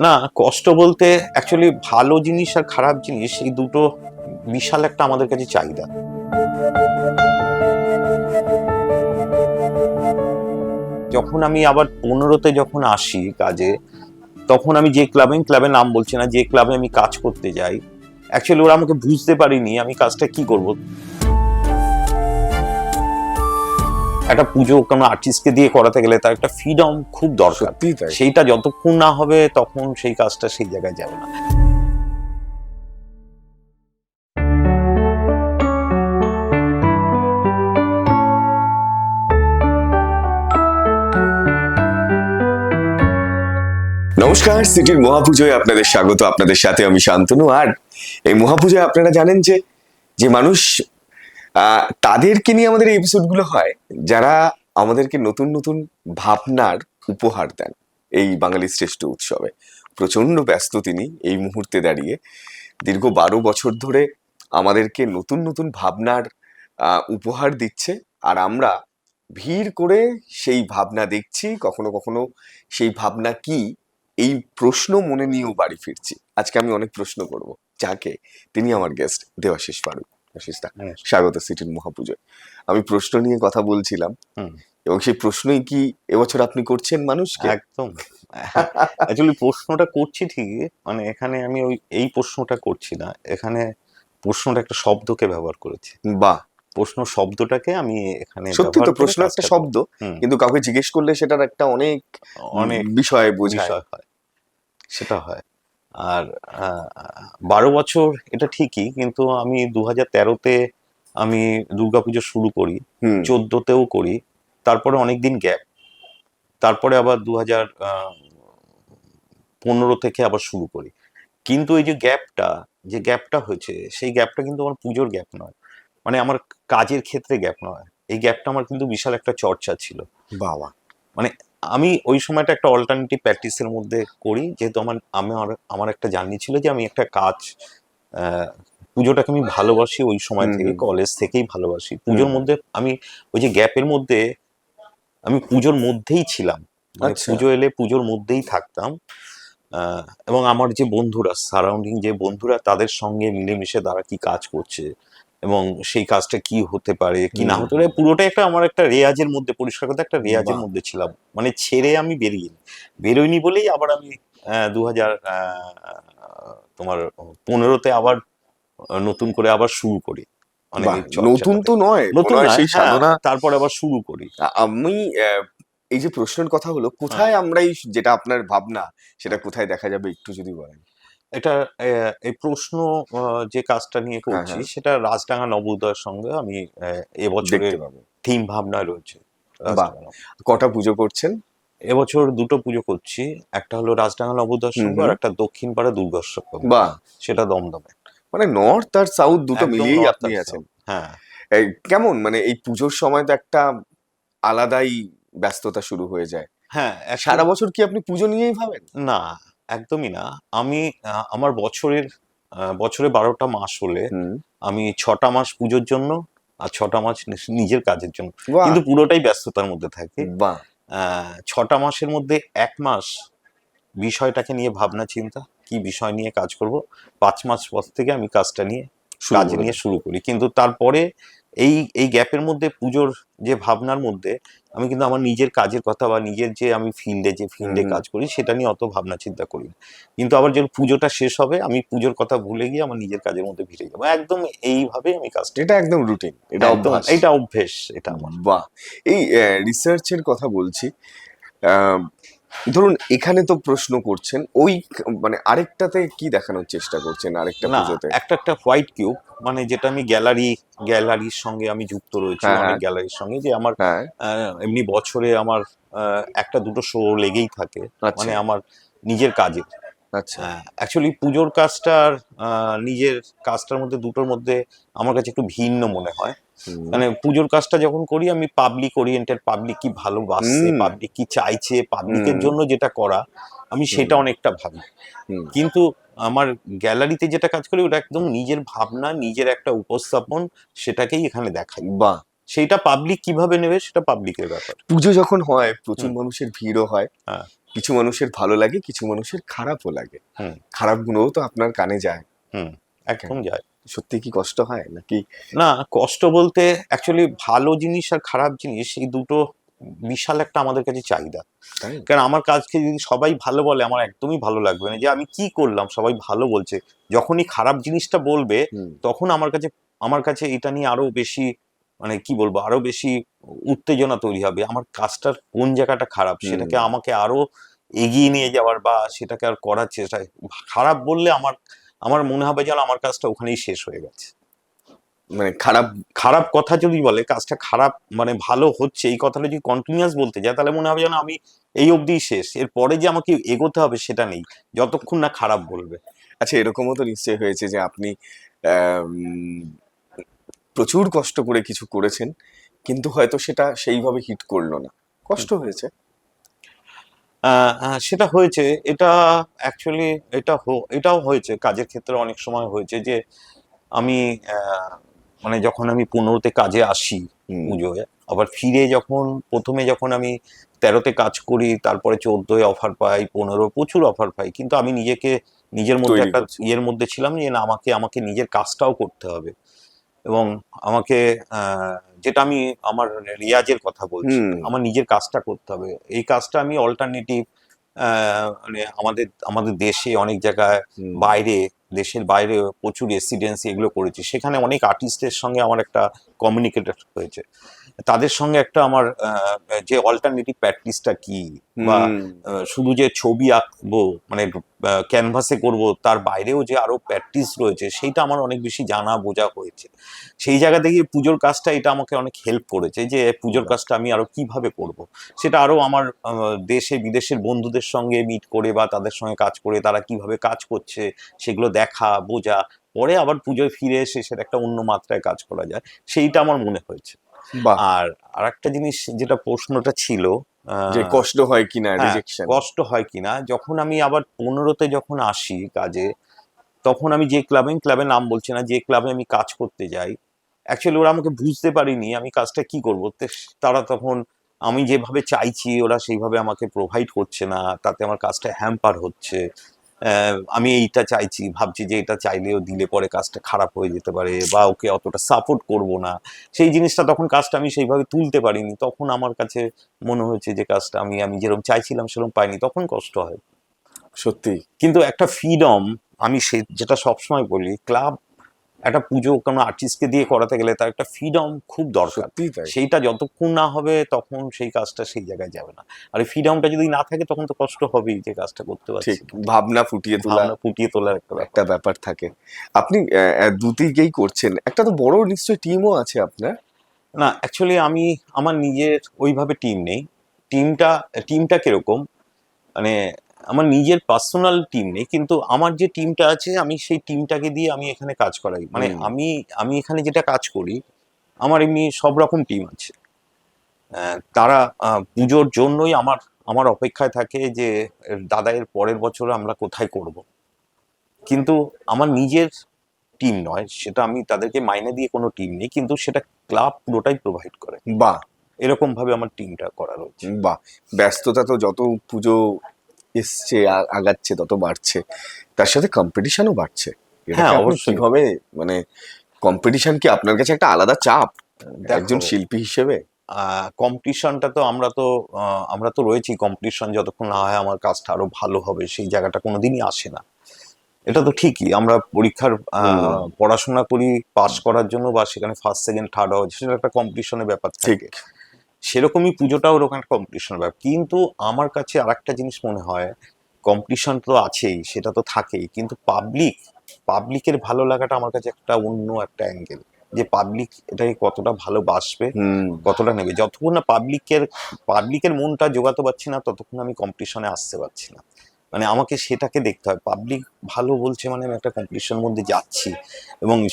না, কষ্ট বলতে অ্যাকচুয়ালি ভালো জিনিস আর খারাপ জিনিস এই দুটো বিশাল একটা আমাদের কাছে চাহিদা। যখন আমি আবার পনেরোতে যখন আসি কাজে, তখন আমি যে ক্লাবে ক্লাবের নাম বলছি না, যে ক্লাবে আমি কাজ করতে যাই অ্যাকচুয়ালি ওরা আমাকে বুঝতে পারিনি আমি কাজটা কি করব। একটা পুজো কোনো আর্টিস্টকে দিয়ে করাতে গেলে তার একটা ফ্রিডম খুব দরকার। সেইটা যতক্ষণ না হবে তখন সেই কাজটা সেই জায়গায় যাবে না। নমস্কার সিটির মহাপুজোয় আপনাদের স্বাগত। আপনাদের সাথে আমি শান্তনু। আর এই মহাপুজোয় আপনারা জানেন যে যে মানুষ তাদেরকে নিয়ে আমাদের এপিসোডগুলো হয়, যারা আমাদেরকে নতুন নতুন ভাবনার উপহার দেন এই বাঙালি শ্রেষ্ঠ উৎসবে। প্রচণ্ড ব্যস্ত তিনি এই মুহূর্তে দাঁড়িয়ে। দীর্ঘ বারো বছর ধরে আমাদেরকে নতুন নতুন ভাবনার উপহার দিচ্ছে, আর আমরা ভিড় করে সেই ভাবনা দেখছি, কখনো কখনো সেই ভাবনা কি, এই প্রশ্ন মনে নিয়েও বাড়ি ফিরছি। আজকে আমি অনেক প্রশ্ন করব, যাকে তিনি আমার গেস্ট ফারুক। দেবাশিস দা স্বাগত সিটির মহাপুজোয়। আমি প্রশ্ন নিয়ে কথা বলছিলাম এবং সেই প্রশ্নই কি এবছর আপনি করছেন মানুষকে? একদম। অ্যাকচুয়ালি প্রশ্নটা করছি ঠিকই মানে এখানে আমি ওই এই প্রশ্নটা করছি না। এখানে প্রশ্নটা একটা শব্দকে ব্যবহার করেছি। বাহ! প্রশ্ন শব্দটাকে আমি এখানে সত্যি তো প্রশ্ন একটা শব্দ কিন্তু কাউকে জিজ্ঞেস করলে সেটার একটা অনেক অনেক বিষয় বোঝায়। হয়। সেটা হয়। আর বারো বছর এটা ঠিকই কিন্তু আমি দু হাজার তেরোতে আমি দুর্গাপুজো শুরু করি চোদ্দতেও করি তারপরে অনেকদিন গ্যাপ তারপরে আবার দু হাজার পনেরো থেকে আবার শুরু করি। কিন্তু এই যে গ্যাপটা যে গ্যাপটা হয়েছে সেই গ্যাপটা কিন্তু আমার পুজোর গ্যাপ নয় মানে আমার কাজের ক্ষেত্রে গ্যাপ নয় এই গ্যাপটা আমার কিন্তু বিশাল একটা চর্চা ছিল। বাবা। আমি ওই সময়টা একটা অল্টারনেটিভ প্র্যাকটিসের মধ্যে করি যেহেতু আমার আমার আমার একটা জার্নি ছিল যে আমি একটা কাজ পুজোটাকে আমি ভালোবাসি ওই সময় থেকে কলেজ থেকেই ভালোবাসি। পুজোর মধ্যে আমি ওই যে গ্যাপের মধ্যে আমি পুজোর মধ্যেই ছিলাম। মানে আচ্ছা। পুজো এলে পুজোর মধ্যেই থাকতাম। আহ, এবং আমার যে বন্ধুরা সারাউন্ডিং যে বন্ধুরা তাদের সঙ্গে মিলেমিশে তারা কি কাজ করছে এবং সেই কাজটা কি হতে পারে কি না হতে পারে পুরোটাই একটা আমার একটা রেয়াজের মধ্যে পরিষ্কার কথা একটা রেয়াজের মধ্যে ছিলাম। মানে ছেড়ে আমি বেরিয়ে বেরোইনি বলেই আবার আমি দু হাজার তোমার পনেরোতে আবার নতুন করে আবার শুরু করি। নতুন তো নয় নতুন সেই হ্যাঁ, সাধনা। তারপরে আবার শুরু করি। আমি এই যে প্রশ্নের কথা হলো কোথায় আমরা এই যেটা আপনার ভাবনা সেটা কোথায় দেখা যাবে একটু যদি বলেন। এটা এই প্রশ্ন যে কাজটা নিয়ে করছি হ্যাঁ। সেটা রাজডাঙ্গা নবোদয়ের সঙ্গে আমি আহ, এবছরের থিম ভাবনা রয়েছে কটা পুজো করছেন? এবছর দুটো পুজো করছি একটা হলো রাজডাঙ্গা নবোদয়ের সঙ্গে আর একটা দক্ষিণ পাড়া দুর্গোৎসব বাহ! সেটা দমদমে। মানে নর্থ আর সাউথ দুটো মিলিয়েই আপনি আছেন। হ্যাঁ। এই, কেমন? মানে এই পুজোর সময় তো একটা আলাদাই ব্যস্ততা শুরু হয়ে যায়। হ্যাঁ সারা বছর কি আপনি পুজো নিয়েই ভাবেন? না একদমই না। আমি আমার বছরের বছরে বারোটা মাস হলে আমি ছটা মাস পুজোর জন্য আর ছটা মাস নিজের কাজের জন্য। কিন্তু পুরোটাই ব্যস্ততার মধ্যে থাকি। ছটা মাসের মধ্যে এক মাস বিষয়টাকে নিয়ে ভাবনা চিন্তা কি বিষয় নিয়ে কাজ করব পাঁচ মাস পর থেকে আমি কাজটা নিয়ে কাজ নিয়ে শুরু করি। কিন্তু তারপরে এই এই গ্যাপের মধ্যে পুজোর যে ভাবনার মধ্যে আমি কিন্তু আমার নিজের কাজের কথা বা নিজের যে আমি ফিল্ডে যে ফিল্ডে কাজ করি সেটা নিয়ে অত ভাবনা চিন্তা করি না। কিন্তু আবার যখন পুজোটা শেষ হবে আমি পুজোর কথা ভুলে গিয়ে আমার নিজের কাজের মধ্যে ভিড়ে যাব। একদম এইভাবে আমি কাজ এটা একদম রুটিন এটা অভ্যাস। এটা অভ্যেস এটা আমার। বাহ! এই রিসার্চের কথা বলছি ধরুন এখানে তো প্রশ্ন করছেন ওই মানে আরেকটাতে কি দেখানোর চেষ্টা করছেন আরেকটা পুজোতে? একটা একটা হোয়াইট কিউব মানে যেটা আমি গ্যালারি গ্যালারির সঙ্গে আমি যুক্ত রয়েছি হ্যাঁ, অনেক হ্যাঁ। গ্যালারির সঙ্গে যে আমার হ্যাঁ। এমনি বছরে আমার একটা দুটো শো লেগেই থাকে আচ্ছা। মানে আমার নিজের কাজে আচ্ছা। অ্যাকচুয়ালি পুজোর কাজটার নিজের কাজটার মধ্যে দুটোর মধ্যে আমার কাছে একটু ভিন্ন মনে হয়। মানে পুজোর কাজটা যখন করি আমি পাবলিক ওরিয়েন্টেড পাবলিক কি ভালোবাসছে। পাবলিক কি চাইছে পাবলিকের। জন্য যেটা করা আমি সেটা অনেকটা ভাবি। কিন্তু আমার গ্যালারিতে যেটা কাজ করি ওটা একদম নিজের ভাবনা নিজের একটা উপস্থাপন সেটাকেই এখানে দেখাই। বাহ! সেইটা পাবলিক কীভাবে নেবে সেটা পাবলিকের ব্যাপার। পুজো যখন হয় প্রচুর মানুষের ভিড়ও হয়। হ্যাঁ। কিছু মানুষের ভালো লাগে কিছু মানুষের খারাপও লাগে। খারাপ গুণও তো আপনার কানে যায়। হুম। একদম যায়। সত্যি কি কষ্ট হয় নাকি? না কষ্ট বলতে অ্যাকচুয়ালি ভালো জিনিস আর খারাপ জিনিস এই দুটো বিশাল একটা আমাদের কাছে চাহিদা। কারণ আমার কাজকে যদি সবাই ভালো বলে আমার একদমই ভালো লাগবে না। যে আমি কি করলাম সবাই ভালো বলছে যখনই খারাপ জিনিসটা বলবে তখন আমার কাছে আমার কাছে এটা নিয়ে আরও বেশি মানে কি বলব আরও বেশি উত্তেজনা তৈরি হবে। আমার কাজটার কোন জায়গাটা খারাপ সেটাকে আমাকে আরও এগিয়ে নিয়ে যাওয়ার বা সেটাকে আর করার চেষ্টা খারাপ বললে আমার আমার মনে হবে যেন আমার কাজটা ওখানেই শেষ হয়ে গেছে। মানে খারাপ খারাপ কথা যদি বলে কাজটা খারাপ মানে ভালো হচ্ছে এই কথাটা যদি কন্টিনিউয়াস বলতে যায় তাহলে মনে হবে যেন আমি এই অবধি শেষ। এরপরে যে আমাকে এগোতে হবে সেটা নেই যতক্ষণ না খারাপ বলবে। আচ্ছা এরকমও তো নিশ্চয় হয়েছে যে আপনি প্রচুর কষ্ট করে কিছু করেছেন কিন্তু হয়তো সেটা সেইভাবে হিট করল না। কষ্ট হয়েছে। সেটা হয়েছে এটা অ্যাকচুয়ালি এটা এটাও হয়েছে কাজের ক্ষেত্রে অনেক সময় হয়েছে যে আমি মানে যখন আমি পনেরোতে কাজে আসি পুজোয় আবার ফিরে যখন প্রথমে যখন আমি তেরোতে কাজ করি তারপরে চোদ্দোয় অফার পাই পনেরো প্রচুর অফার পাই কিন্তু আমি নিজেকে নিজের মধ্যে একটা ইয়ের মধ্যে ছিলাম যে না আমাকে আমাকে নিজের কাজটাও করতে হবে। এবং আমাকে আহ, যেটা আমি আমার রিয়াজের কথা বলছি আমার নিজের কাজটা করতে হবে। এই কাজটা আমি অল্টারনেটিভ মানে আমাদের আমাদের দেশে অনেক জায়গায় বাইরে দেশের বাইরে প্রচুর রেসিডেন্সি এগুলো করেছি। সেখানে অনেক আর্টিস্টের সঙ্গে আমার একটা কমিউনিকেটেড হয়েছে। তাদের সঙ্গে একটা আমার যে অল্টারনেটিভ প্র্যাকটিসটা কি বা শুধু যে ছবি আঁকবো মানে ক্যানভাসে করব তার বাইরেও যে আরও প্র্যাকটিস রয়েছে সেইটা আমার অনেক বেশি জানা বোঝা হয়েছে। সেই জায়গা থেকে পুজোর কাজটা এটা আমাকে অনেক হেল্প করেছে যে পুজোর কাজটা আমি আরও কীভাবে করব? সেটা আরও আমার দেশে বিদেশের বন্ধুদের সঙ্গে মিট করে বা তাদের সঙ্গে কাজ করে তারা কীভাবে কাজ করছে সেগুলো দেখা বোঝা পরে আবার পুজোয় ফিরে এসে সেটা একটা অন্য মাত্রায় কাজ করা যায় সেইটা আমার মনে হয়েছে। বাহ! আর আরেকটা জিনিস যেটা প্রশ্নটা ছিল যে কষ্ট হয় কিনা হ্যাঁ, রিজেকশন কষ্ট হয় কিনা যখন আমি আবার পনেরোতে যখন আসি কাজে তখন আমি যে ক্লাবে ক্লাবের নাম বলছি না যে ক্লাবে আমি কাজ করতে যাই অ্যাকচুয়ালি ওরা আমাকে বুঝতে পারিনি আমি কাজটা কি করব। তারা তখন আমি যেভাবে চাইছি ওরা সেইভাবে আমাকে প্রোভাইড করছে না তাতে আমার কাজটা হ্যাম্পার হচ্ছে আমি এইটা চাইছি ভাবছি যে এটা চাইলেও দিলে পরে কাজটা খারাপ হয়ে যেতে পারে বা ওকে অতটা সাপোর্ট করব না। সেই জিনিসটা তখন কাজটা আমি সেইভাবে তুলতে পারিনি। তখন আমার কাছে মনে হয়েছে যে কাজটা আমি আমি যেরকম চাইছিলাম সেরকম পাইনি। তখন কষ্ট হয়। সত্যি কিন্তু একটা ফ্রিডম আমি সে যেটা সবসময় বলি ক্লাব একটা পুজো কোনো আর্টিস্টকে দিয়ে করাতে গেলে তার একটা ফ্রিডম খুব দরকার। সেইটা যতক্ষণ না হবে তখন সেই কাজটা সেই জায়গায় যাবে না। আর এই ফ্রিডমটা যদি না থাকে তখন তো কষ্ট হবেই যে কাজটা করতে পারছি। ভাবনা ফুটিয়ে তোলা। ফুটিয়ে তোলার একটা ব্যাপার। থাকে। আপনি দুদিকেই করছেন। একটা তো বড় নিশ্চয়ই টিমও আছে আপনার। না অ্যাকচুয়ালি আমি আমার নিজের ওইভাবে টিম নেই। টিমটা টিমটা কীরকম? মানে আমার নিজের পার্সোনাল টিম নেই কিন্তু আমার যে টিমটা আছে আমি সেই টিমটাকে দিয়ে আমি এখানে কাজ করাই। মানে আমি আমি এখানে যেটা কাজ করি আমার এমনি সব রকম টিম আছে। তারা পুজোর জন্যই আমার আমার অপেক্ষায় থাকে যে দাদা এর পরের বছর আমরা কোথায় করব। কিন্তু আমার নিজের টিম নয় সেটা আমি তাদেরকে মাইনে দিয়ে কোনো টিম নেই কিন্তু সেটা ক্লাব পুরোটাই প্রোভাইড করে। বাহ! এরকম ভাবে আমার টিমটা করা রয়েছে। বাহ! ব্যস্ততা তো যত পুজো এসছে আগাচ্ছে তত বাড়ছে। তার সাথে কম্পিটিশনও বাড়ছে। হ্যাঁ, অবশ্যই। কীভাবে মানে কম্পিটিশন কি আপনার কাছে একটা আলাদা চাপ? একজন শিল্পী হিসেবে? কম্পিটিশনটা তো আমরা তো আমরা তো রয়েছি। কম্পিটিশন যতক্ষণ না হয় আমার কাজটা আরও ভালো হবে সেই জায়গাটা কোনোদিনই আসে না। এটা তো ঠিকই। আমরা পরীক্ষার আহ, পড়াশোনা করি পাস করার জন্য বা সেখানে ফার্স্ট সেকেন্ড থার্ড হওয়া সেটা একটা কম্পিটিশনের ব্যাপার ঠিক। থাকে। সেরকমই পুজোটাও ওরকম একটা কম্পিটিশনের ব্যাপার। কিন্তু আমার কাছে আর একটা জিনিস মনে হয় কম্পিটিশন তো আছেই সেটা তো থাকেই। কিন্তু পাবলিক পাবলিকের ভালো লাগাটা আমার কাছে একটা অন্য একটা অ্যাঙ্গেল যে পাবলিক এটাকে কতটা ভালোবাসবে হুম। কতটা নেবে। যতক্ষণ না পাবলিকের পাবলিকের মনটা জোগাতে পারছি না ততক্ষণ আমি কম্পিটিশনে আসতে পারছি না। মানে আমাকে সেটাকে দেখতে হয়। পাবলিক ভালো বলছে মানে আমি একটা কম্পিটিশনের মধ্যে যাচ্ছি এবং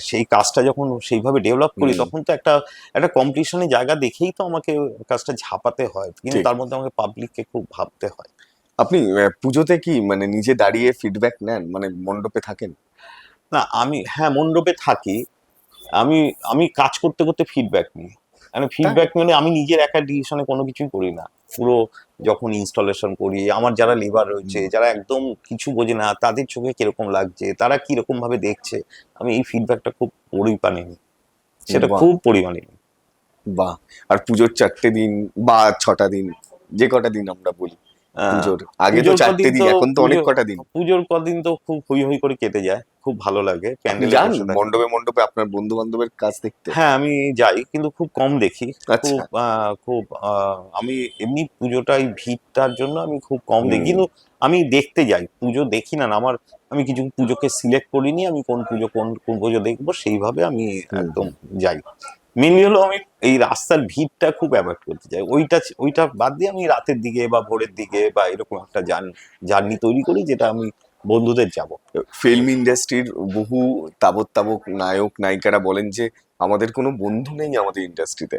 সেই কাজটা যখন সেইভাবে ডেভেলপ করি তখন তো একটা একটা কম্পিটিশনের জায়গা দেখেই তো আমাকে কাজটা ঝাপাতে হয়। কিন্তু তার মধ্যে আমাকে পাবলিককে খুব ভাবতে হয়। আপনি পুজোতে কি মানে নিজে দাঁড়িয়ে ফিডব্যাক নেন? মানে মণ্ডপে থাকেন? না আমি হ্যাঁ মণ্ডপে থাকি। আমি আমি কাজ করতে করতে ফিডব্যাক নিই। মানে ফিডব্যাক মানে আমি নিজের একা ডিসিশনে কোনো কিছুই করি না। পুরো যখন ইনস্টলেশন করি আমার যারা লেবার রয়েছে যারা একদম কিছু বোঝে না তাদের চোখে কীরকম লাগছে তারা কীরকম ভাবে দেখছে আমি এই ফিডব্যাকটা খুব পরিমাণে নিই সেটা খুব পরিমাণে। নিই বাহ। আর পুজোর চারটে দিন বা ছটা দিন যে কটা দিন আমরা বলি আগে তো চারটে দিন এখন তো অনেক কটা দিন। পুজোর কদিন তো খুব হই হই করে কেটে যায় খুব ভালো লাগে প্যান্ডেলে যান মণ্ডপে মণ্ডপে আপনার বন্ধু বান্ধবের কাজ দেখতে। হ্যাঁ আমি যাই কিন্তু খুব কম দেখি। আচ্ছা। খুব খুব আমি এমনি পুজোটাই ভিড়টার জন্য আমি খুব কম দেখি। কিন্তু আমি দেখতে যাই পুজো দেখি না আমার আমি কিছু পুজোকে সিলেক্ট করিনি আমি কোন পুজো কোন কোন পুজো দেখব সেইভাবে আমি একদম যাই। মেনলি হলো আমি এই রাস্তার ভিড়টা খুব অ্যাভয়েড করতে চাই। ওইটা ওইটা বাদ দিয়ে আমি রাতের দিকে বা ভোরের দিকে বা এরকম একটা জার্নি তৈরি করি যেটা আমি বন্ধুদের যাব। ফিল্ম ইন্ডাস্ট্রির বহু তাবৎ তাবক নায়ক নায়িকারা বলেন যে আমাদের কোনো বন্ধু নেই আমাদের ইন্ডাস্ট্রিতে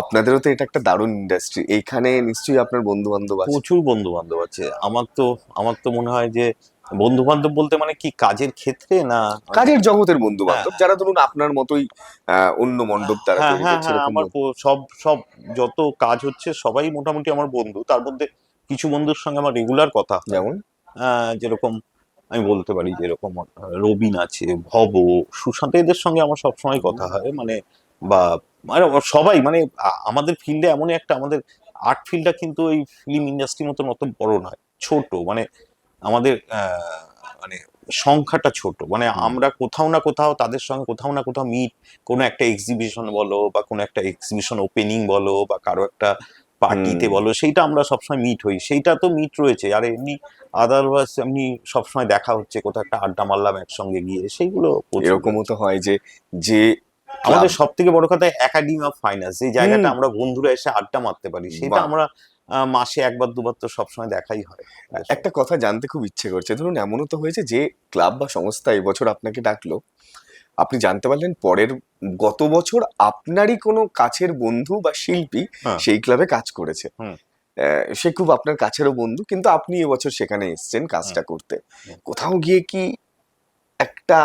আপনাদেরও তো এটা একটা দারুণ ইন্ডাস্ট্রি এখানে নিশ্চয়ই আপনার বন্ধু বান্ধব আছে। প্রচুর বন্ধু বান্ধব আছে। আমার তো আমার তো মনে হয় যে বন্ধু বান্ধব বলতে মানে কি কাজের ক্ষেত্রে না? কাজের জগতের বন্ধু বান্ধব যারা ধরুন আপনার মতোই অন্য মণ্ডপ তারা হ্যাঁ হ্যাঁ হ্যাঁ আমার সব সব যত কাজ হচ্ছে সবাই মোটামুটি আমার বন্ধু। তার মধ্যে কিছু বন্ধুর সঙ্গে আমার রেগুলার কথা যেমন? যেরকম আমি বলতে পারি যেরকম রবিন আছে ভব সুশান্ত এদের সঙ্গে আমার সবসময় কথা হয়। মানে বা মানে সবাই মানে আমাদের ফিল্ডে এমনই একটা আমাদের আর্ট ফিল্ডটা কিন্তু এই ফিল্ম ইন্ডাস্ট্রির মতন অত বড় নয় ছোট। মানে আমাদের মানে সংখ্যাটা ছোট। মানে আমরা কোথাও না কোথাও তাদের সঙ্গে কোথাও না কোথাও মিট কোনো একটা এক্সিবিশন বলো বা কোনো একটা এক্সিবিশন ওপেনিং বলো বা কারও একটা পার্টিতে বলো সেইটা আমরা সবসময় মিট হই। সেইটা তো মিট রয়েছে। আর এমনি আদারওয়াইজ এমনি সবসময় দেখা হচ্ছে কোথাও একটা আড্ডা মারলাম একসঙ্গে গিয়ে সেইগুলো এরকমও তো হয় যে যে আমাদের সব থেকে বড় কথা একাডেমি অফ ফাইন্যান্স যে জায়গাটা আমরা বন্ধুরা এসে আড্ডা মারতে পারি সেটা আমরা মাসে একবার দুবার তো সবসময় দেখাই হয়। একটা কথা জানতে খুব ইচ্ছে করছে। ধরুন এমনও তো হয়েছে যে ক্লাব বা সংস্থা এবছর আপনাকে ডাকলো। আপনি জানতে পারলেন পরের গত বছর আপনারই কোনো কাছের বন্ধু বা শিল্পী হ্যাঁ। সেই ক্লাবে কাজ করেছে। সে খুব আপনার কাছেরও বন্ধু কিন্তু আপনি এবছর সেখানে এসেছেন কাজটা করতে। কোথাও গিয়ে কি একটা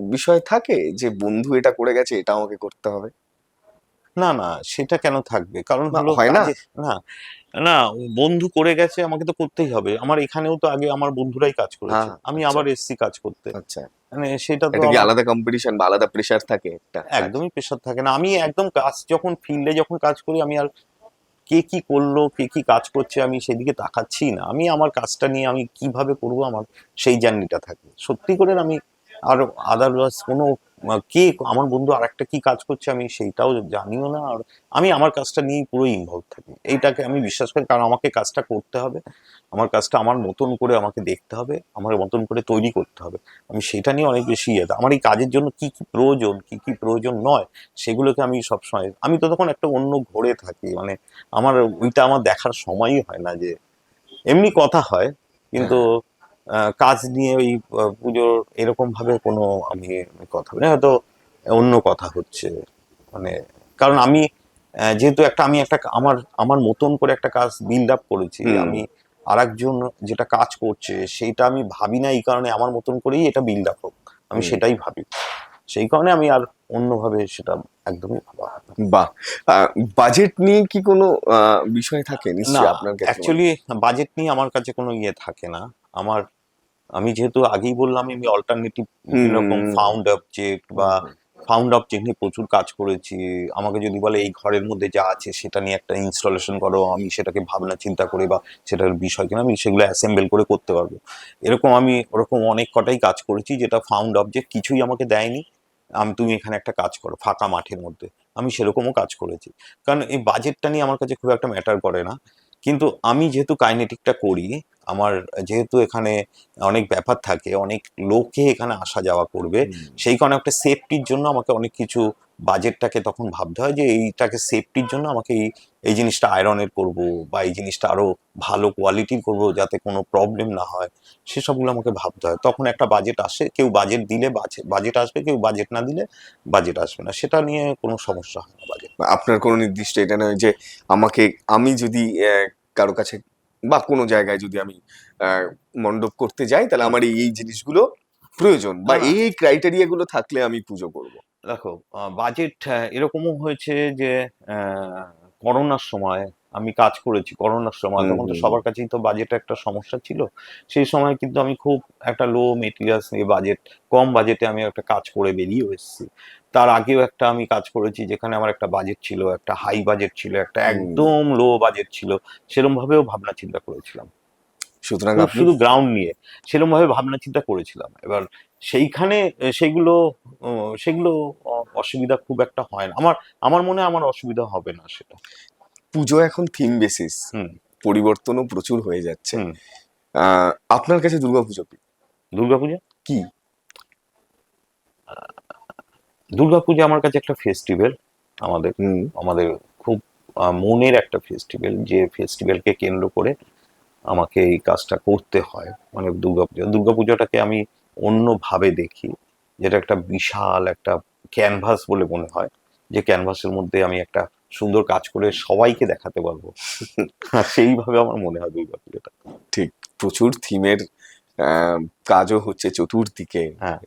বিষয় থাকে যে বন্ধু এটা করে গেছে এটা আমাকে করতে হবে? না না সেটা কেন থাকবে? কারণ হলো হয় না? না না বন্ধু করে গেছে আমাকে তো করতেই হবে। আমার এখানেও তো আগে আমার বন্ধুরাই কাজ করেছে। হ্যাঁ, আমি আচ্ছা। আবার এসছি কাজ করতে। আচ্ছা। মানে সেটা তো আলাদা কম্পিটিশন বা আলাদা প্রেশার থাকে একটা একদমই প্রেশার থাকে না। আমি একদম কাজ যখন ফিল্ডে যখন কাজ করি আমি আর কে কি করল কে কি কাজ করছে আমি সেদিকে তাকাচ্ছি না। আমি আমার কাজটা নিয়ে আমি কীভাবে করব আমার সেই জার্নিটা থাকে। সত্যি করে আমি আর আদারওয়াইজ কোনো কে, আমার বন্ধু আর একটা কি কাজ করছে আমি সেইটাও জানিও না। আর আমি আমার কাজটা নিয়েই পুরো ইনভলভ থাকি। এইটাকে আমি বিশ্বাস করি, কারণ আমাকে কাজটা করতে হবে। আমার কাজটা আমার মতন করে আমাকে দেখতে হবে, আমার মতন করে তৈরি করতে হবে। আমি সেটা নিয়ে অনেক বেশি ইয়ে। আমার এই কাজের জন্য কি কি প্রয়োজন, কি কি প্রয়োজন নয়, সেগুলোকে আমি সবসময়, আমি তো তখন একটা অন্য ঘরে থাকি মানে আমার ওইটা আমার দেখার সময়ই হয় না যে, এমনি কথা হয়, কিন্তু কাজ নিয়ে ওই পুজোর এরকম ভাবে কোনো আমি কথা বলি না, হয়তো অন্য কথা হচ্ছে। মানে কারণ আমি যেহেতু একটা আমি একটা আমার আমার মতন করে একটা কাজ বিল্ড আপ করেছি। আমি আর একজন যেটা কাজ করছে সেইটা আমি ভাবি না এই কারণে আমার মতন করেই এটা বিল্ড আপ হোক। আমি সেটাই ভাবি। সেই কারণে আমি আর অন্যভাবে সেটা একদমই ভাবা। বাহ! বাজেট নিয়ে কি কোনো বিষয় থাকে? না নিশ্চয়ই আপনার কাছে অ্যাকচুয়ালি বাজেট নিয়ে আমার কাছে কোনো ইয়ে থাকে না। আমার আমি যেহেতু আগেই বললাম আমি অল্টারনেটিভ বিভিন্ন রকম হুম। ফাউন্ড অবজেক্ট বা ফাউন্ড অবজেক্ট নিয়ে প্রচুর কাজ করেছি আমাকে যদি বলে এই ঘরের মধ্যে যা আছে সেটা নিয়ে একটা ইনস্টলেশন করো আমি সেটাকে ভাবনা চিন্তা করে বা সেটার বিষয় কিনা আমি সেগুলো অ্যাসেম্বল করে করতে পারব। এরকম আমি ওরকম অনেক কটাই কাজ করেছি যেটা ফাউন্ড অবজেক্ট কিছুই আমাকে দেয়নি। আমি তুমি এখানে একটা কাজ করো ফাঁকা মাঠের মধ্যে। আমি সেরকমও কাজ করেছি। কারণ এই বাজেটটা নিয়ে আমার কাছে খুব একটা ম্যাটার করে না। কিন্তু আমি যেহেতু কাইনেটিকটা করি আমার যেহেতু এখানে অনেক ব্যাপার থাকে অনেক লোকে এখানে আসা যাওয়া করবে। সেই কারণে একটা সেফটির জন্য আমাকে অনেক কিছু বাজেটটাকে তখন ভাবতে হয় যে এইটাকে সেফটির জন্য আমাকে এই এই জিনিসটা আয়রনের করব বা এই জিনিসটা আরও ভালো কোয়ালিটির করব যাতে কোনো প্রবলেম না হয়। সেসবগুলো আমাকে ভাবতে হয়। তখন একটা বাজেট আসে কেউ বাজেট দিলে বাজেট আসবে কেউ বাজেট না দিলে বাজেট আসবে না। সেটা নিয়ে কোনো সমস্যা হয় না বাজেট আপনার কোনো নির্দিষ্ট এটা নয় যে আমাকে আমি যদি কারও কাছে বা কোনো জায়গায় যদি আমি মণ্ডপ করতে যাই তাহলে আমার এই এই জিনিসগুলো প্রয়োজন বা না। এই ক্রাইটেরিয়া গুলো থাকলে আমি পুজো করব। দেখো বাজেট এরকমও হয়েছে যে করোনার সময় আমি কাজ করেছি করোনার সময় তখন তো সবার কাছেই তো বাজেট একটা সমস্যা ছিল। সেই সময় কিন্তু আমি খুব একটা লো মেটেরিয়ালস নিয়ে বাজেট কম বাজেটে আমি একটা কাজ করে বেরিয়ে এসেছি। তার আগেও একটা আমি কাজ করেছি যেখানে আমার একটা বাজেট ছিল একটা হাই বাজেট ছিল একটা একদম লো বাজেট ছিল। সেরকম ভাবেও ভাবনা চিন্তা করেছিলাম। সুতরাং শুধু- গ্রাউন্ড নিয়ে। সেরকম ভাবে ভাবনা চিন্তা করেছিলাম। এবার সেইখানে সেগুলো সেগুলো অসুবিধা খুব একটা হয় না। আমার আমার মনে আমার অসুবিধা হবে না সেটা। পুজো এখন থিম বেসিস পরিবর্তনও প্রচুর হয়ে যাচ্ছে। আপনার কাছে দুর্গাপুজো কি? দুর্গাপূজা কি? দুর্গাপূজা আমার কাছে একটা ফেস্টিভ্যাল আমাদের আমাদের খুব মনের একটা ফেস্টিভ্যাল যে ফেস্টিভ্যালকে কেন্দ্র করে আমাকে এই কাজটা করতে হয় মানে দুর্গাপূজা দুর্গাপূজাটাকে আমি অন্যভাবে দেখি যেটা একটা বিশাল একটা ক্যানভাস বলে মনে হয় যে ক্যানভাসের মধ্যে আমি একটা সুন্দর কাজ করে সবাইকে দেখাতে পারব। সেইভাবে আমার মনে হয় দুর্গাপূজাটা ঠিক প্রচুর থিমের কাজও হচ্ছে চতুর্দিকে। হ্যাঁ।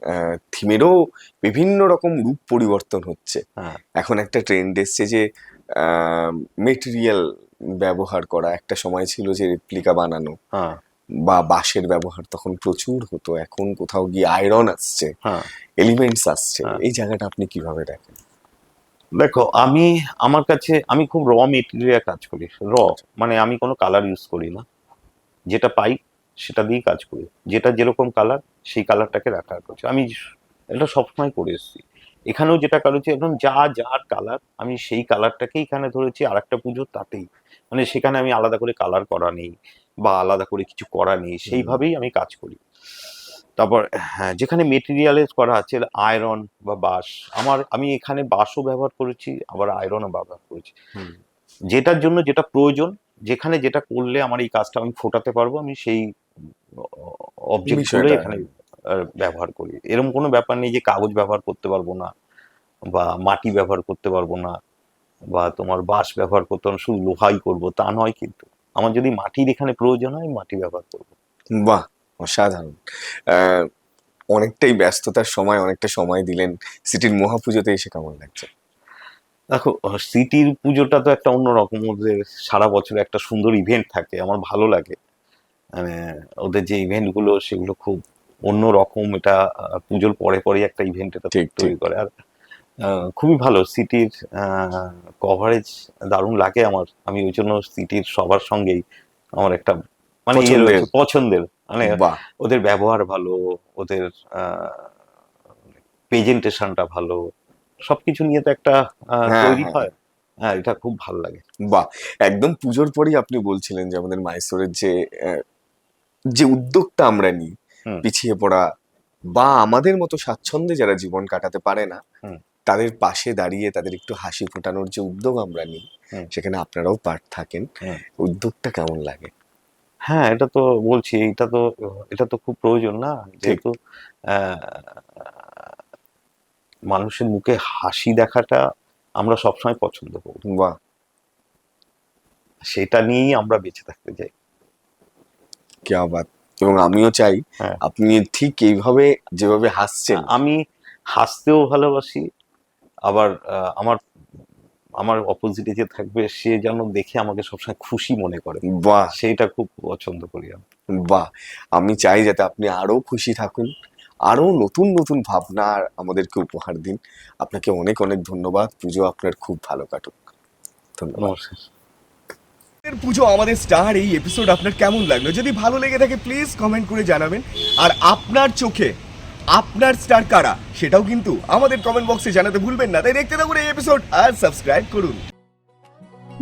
থিমেরও বিভিন্ন রকম রূপ পরিবর্তন হচ্ছে। হ্যাঁ। এখন একটা ট্রেন্ড এসছে যে মেটেরিয়াল ব্যবহার করা। একটা সময় ছিল যে রেপ্লিকা বানানো। হ্যাঁ। বা বাঁশের ব্যবহার তখন প্রচুর হতো। এখন কোথাও গিয়ে আয়রন আসছে হ্যাঁ। এলিমেন্টস আসছে। হ্যাঁ। এই জায়গাটা আপনি কীভাবে দেখেন? দেখো আমি আমার কাছে আমি খুব র মেটেরিয়াল কাজ করি। র মানে আমি কোনো কালার ইউজ করি না। যেটা পাই সেটা দিয়েই কাজ করি। যেটা যেরকম কালার সেই কালারটাকে রাখার করছি। আমি এটা সবসময় করে এসেছি। এখানেও যেটা করেছি একদম যা যার কালার আমি সেই কালারটাকেই এখানে ধরেছি আর একটা পুজো তাতেই। মানে সেখানে আমি আলাদা করে কালার করা নেই বা আলাদা করে কিছু করা নেই সেইভাবেই আমি কাজ করি। তারপর হ্যাঁ যেখানে মেটেরিয়ালের করা আছে আয়রন বা বাঁশ আমার আমি এখানে বাঁশও ব্যবহার করেছি আবার আয়রনও ব্যবহার করেছি। যেটার জন্য যেটা প্রয়োজন যেখানে যেটা করলে আমার এই কাজটা আমি ফোটাতে পারব আমি সেই অবজেক্ট। এখানে ব্যবহার করি। এরকম কোনো ব্যাপার নেই যে কাগজ ব্যবহার করতে পারব না বা মাটি ব্যবহার করতে পারব না বা তোমার বাঁশ ব্যবহার করতে হবে, শুধু লোহাই করব তা নয় কিন্তু। আমার যদি মাটির এখানে প্রয়োজন হয় মাটি ব্যবহার করব। বাহ! অসাধারণ। অনেকটাই ব্যস্ততার সময় অনেকটা সময় দিলেন। সিটির মহাপুজোতে এসে কেমন লাগছে? দেখো সিটির পুজোটা তো একটা অন্যরকম। ওদের সারা বছর একটা সুন্দর ইভেন্ট থাকে আমার ভালো লাগে। মানে ওদের যে ইভেন্টগুলো সেগুলো খুব অন্য রকম এটা পুজোর পরে পরে একটা ইভেন্ট এটা তৈরি করে। আর খুবই ভালো সিটির কভারেজ দারুণ লাগে আমার। আমি ওই জন্য সিটির সবার সঙ্গেই আমার একটা মানে পছন্দের। মানে ওদের ব্যবহার ভালো ওদের প্রেজেন্টেশনটা ভালো সবকিছু নিয়ে তো একটা হ্যাঁ, তৈরি হ্যাঁ। হয়। হ্যাঁ এটা খুব ভালো লাগে। বাহ। একদম পুজোর পরেই আপনি বলছিলেন যে আমাদের মাইসোরের যে যে উদ্যোগটা আমরা নিই। পিছিয়ে পড়া বা আমাদের মতো স্বাচ্ছন্দ্যে যারা জীবন কাটাতে পারে না তাদের পাশে দাঁড়িয়ে তাদের একটু হাসি ফোটানোর যে উদ্যোগ আমরা নিই সেখানে আপনারাও পার্ট থাকেন। উদ্যোগটা কেমন লাগে? হ্যাঁ এটা তো বলছি এটা তো এটা তো খুব প্রয়োজন না? যেহেতু আহ, মানুষের মুখে হাসি দেখাটা আমরা সবসময় পছন্দ করি। বাহ! সেটা নিয়েই আমরা বেঁচে থাকতে চাই। কে আবাদ এবং আমিও চাই হ্যাঁ। আপনি ঠিক এইভাবে যেভাবে হাসছেন। আমি হাসতেও ভালোবাসি আবার আমার আমার অপোজিটে যে থাকবে সে যেন দেখে আমাকে সবসময় খুশি মনে করে। বাহ! সেইটা খুব পছন্দ করি আমি। বাহ! আমি চাই যাতে আপনি আরও খুশি থাকুন আরও নতুন নতুন ভাবনা আমাদেরকে উপহার দিন। আপনাকে অনেক অনেক ধন্যবাদ। পুজো আপনার খুব ভালো কাটুক। ধন্যবাদ। পুজো আমাদের স্টার এই এপিসোড আপনার কেমন লাগল যদি ভালো লেগে থাকে প্লিজ কমেন্ট করে জানাবেন আর আপনার চোখে আপনার স্টার কারা সেটাও কিন্তু আমাদের কমেন্ট বক্সে জানাতে ভুলবেন না তাই দেখতে থাকুন এই এপিসোড আর সাবস্ক্রাইব করুন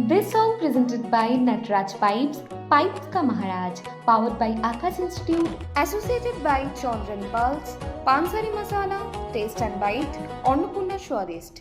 This song presented by Natraj Pipes, Pipes Ka Maharaj, powered by Akash Institute, associated by Chandran Pulse, Pansari Masala, Taste and Bite, Annapurna Swadist.